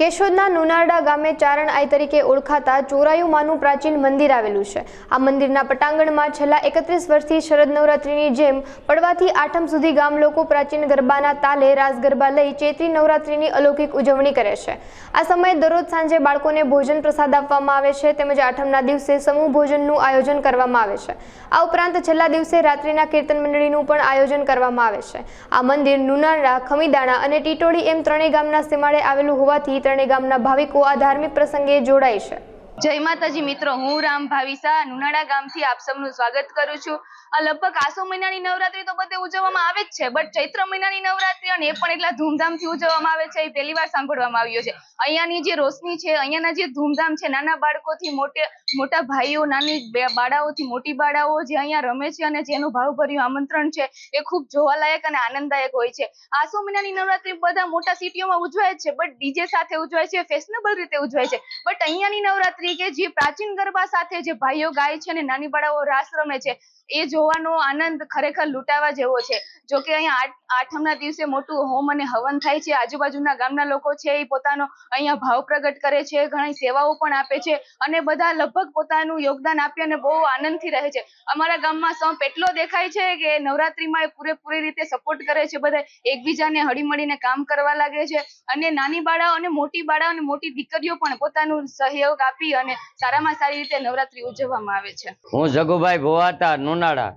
કેશોદના નુનારડા ગામે ચારણ આઈ તરીકે ઓળખાતા ચોરાયુમાનું પ્રાચીન મંદિર આવેલું છે. આ મંદિરના પટાંગણમાં છેલ્લા એકત્રીસ વર્ષથી શરદ નવરાત્રિની જેમ પડવાથી આઠમ સુધી ગામ લોકો પ્રાચીન ગરબાના તાલે રાસ ગરબા લઈ ચૈત્રી નવરાત્રિની અલૌકિક ઉજવણી કરે છે. આ સમયે દરરોજ સાંજે બાળકોને ભોજન પ્રસાદ આપવામાં આવે છે તેમજ આઠમના દિવસે સમૂહ ભોજનનું આયોજન કરવામાં આવે છે. આ ઉપરાંત છેલ્લા દિવસે રાત્રિના કીર્તન મંડળીનું પણ આયોજન કરવામાં આવે છે. આ મંદિર નુનારડા, ખમીદાણા અને ટીટોળી એમ ત્રણેય ગામના સીમાડે આવેલું હોવાથી ત્રણેય ગામના ભાવિકો આ ધાર્મિક પ્રસંગે જોડાય છે. જય માતાજી મિત્રો, હું રામ ભાવિસા, નુનાળા ગામથી આપ સૌનું સ્વાગત કરું છું. આ લગભગ આસો મહિનાની નવરાત્રી તો બધે ઉજવવામાં આવે જ છે, બટ ચૈત્ર મહિનાની નવરાત્રી અને એ પણ એટલા ધૂમધામથી ઉજવવામાં આવે છે, એ પહેલી વાર સાંભળવામાં આવ્યો છે. અહીંયાની જે રોશની છે, અહીંયાના જે ધૂમધામ છે, નાના બાળકોથી મોટે, મોટા ભાઈઓ, નાની બાળાઓથી મોટી બાળાઓ જે અહીંયા રમે છે અને જેનું ભાવભર્યું આમંત્રણ છે, એ ખૂબ જોવાલાયક અને આનંદદાયક હોય છે. આસો મહિનાની નવરાત્રી બધા મોટા સિટીઓમાં ઉજવાય છે, બટ ડીજે સાથે ઉજવાય છે, ફેશનેબલ રીતે ઉજવાય છે. બટ અહીંયાની નવરાત્રી કે જે પ્રાચીન ગરબા સાથે જે ભાઈઓ ગાય છે અને નાની બાળાઓ રાસ રમે છે, એ જોવાનો આનંદ ખરેખર લૂંટાવા જેવો છે. જો કે અહીંયા આઠ આઠમના દિવસે મોટું હોમ અને હવન થાય છે. આજુબાજુના ગામના લોકો છે એ પોતાનો અહીંયા ભાવ પ્રગટ કરે છે, ઘણી સેવાઓ પણ આપે છે અને બધા લગભગ પોતાનું યોગદાન આપી અને બહુ આનંદથી રહે છે. અમારા ગામમાં સંપ એટલો દેખાય છે કે નવરાત્રીમાં એ પૂરેપૂરી રીતે સપોર્ટ કરે છે બધા, એકબીજાને હળીમળીને કામ કરવા લાગે છે અને નાની બાળાઓ અને મોટી બાળાઓ અને મોટી દીકરીઓ પણ પોતાનું સહયોગ આપી અને સારામાં સારી રીતે નવરાત્રી ઉજવવામાં આવે છે. હું જગુભાઈ ભુવાતા નુનાળા.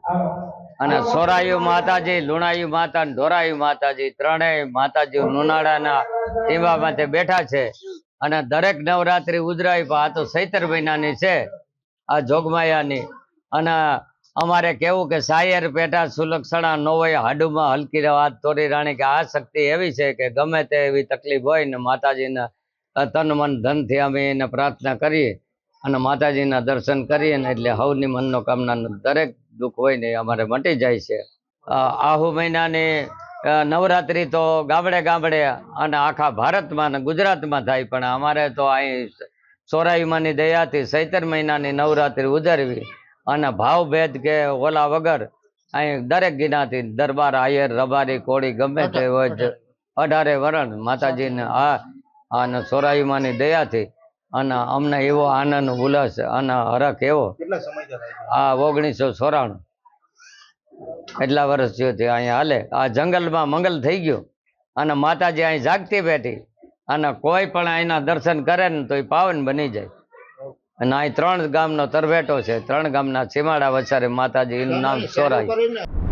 અને સોરાયુ માતાજી, લુણાયુ માતા ધોરાયુ માતાજી, ત્રણેય માતાજી નુનાળાના ટીમા માટે બેઠા છે. અને દરેક નવરાત્રી ઉજરાય આ તો સૈતર મહિનાની છે, આ જોગમાયાની. અને અમારે કેવું કે સાયર, પેટા, સુલક્ષણા, નોવય, હાડુમાં હલકી વાત તોરી રાણી કે આ શક્તિ એવી છે કે ગમે તે એવી તકલીફ હોય ને માતાજીના તન મન ધનથી અમે એને પ્રાર્થના કરીએ અને માતાજીના દર્શન કરીએ ને એટલે હવની મનોકામના દરેક દુઃખ હોય ને અમારે મટી જાય છે. આહુ મહિનાની નવરાત્રિ તો ગામડે ગામડે અને આખા ભારતમાં ને ગુજરાતમાં થાય પણ અમારે તો અહીં સોરાઈમાની દયાથી સૈતર મહિનાની નવરાત્રિ ઉજરવી અને ભાવભેદ કે ઓલા વગર અહીં દરેક ગિનાથી દરબાર આયર રબારી કોળી ગમે તે હોય અઢારે વરણ માતાજીને આ અને સોરાઈમાની દયાથી અને અમને એવો આનંદ ઉલ્લાસ અને હરખ એવો? આ ઓગણીસો ચોરાણું. એટલા વર્ષ થયો તે અહીંયા હાલે. આ જંગલમાં મંગલ થઈ ગયું. અને માતાજી અહીં જાગતી બેઠી. અને કોઈ પણ અહીંના દર્શન કરે ને તો એ પાવન બની જાય. અને અહીં ત્રણ ગામનો તરભેટો છે. ત્રણ ગામના સીમાડા વસારે માતાજી એનું નામ સોરાય કરીને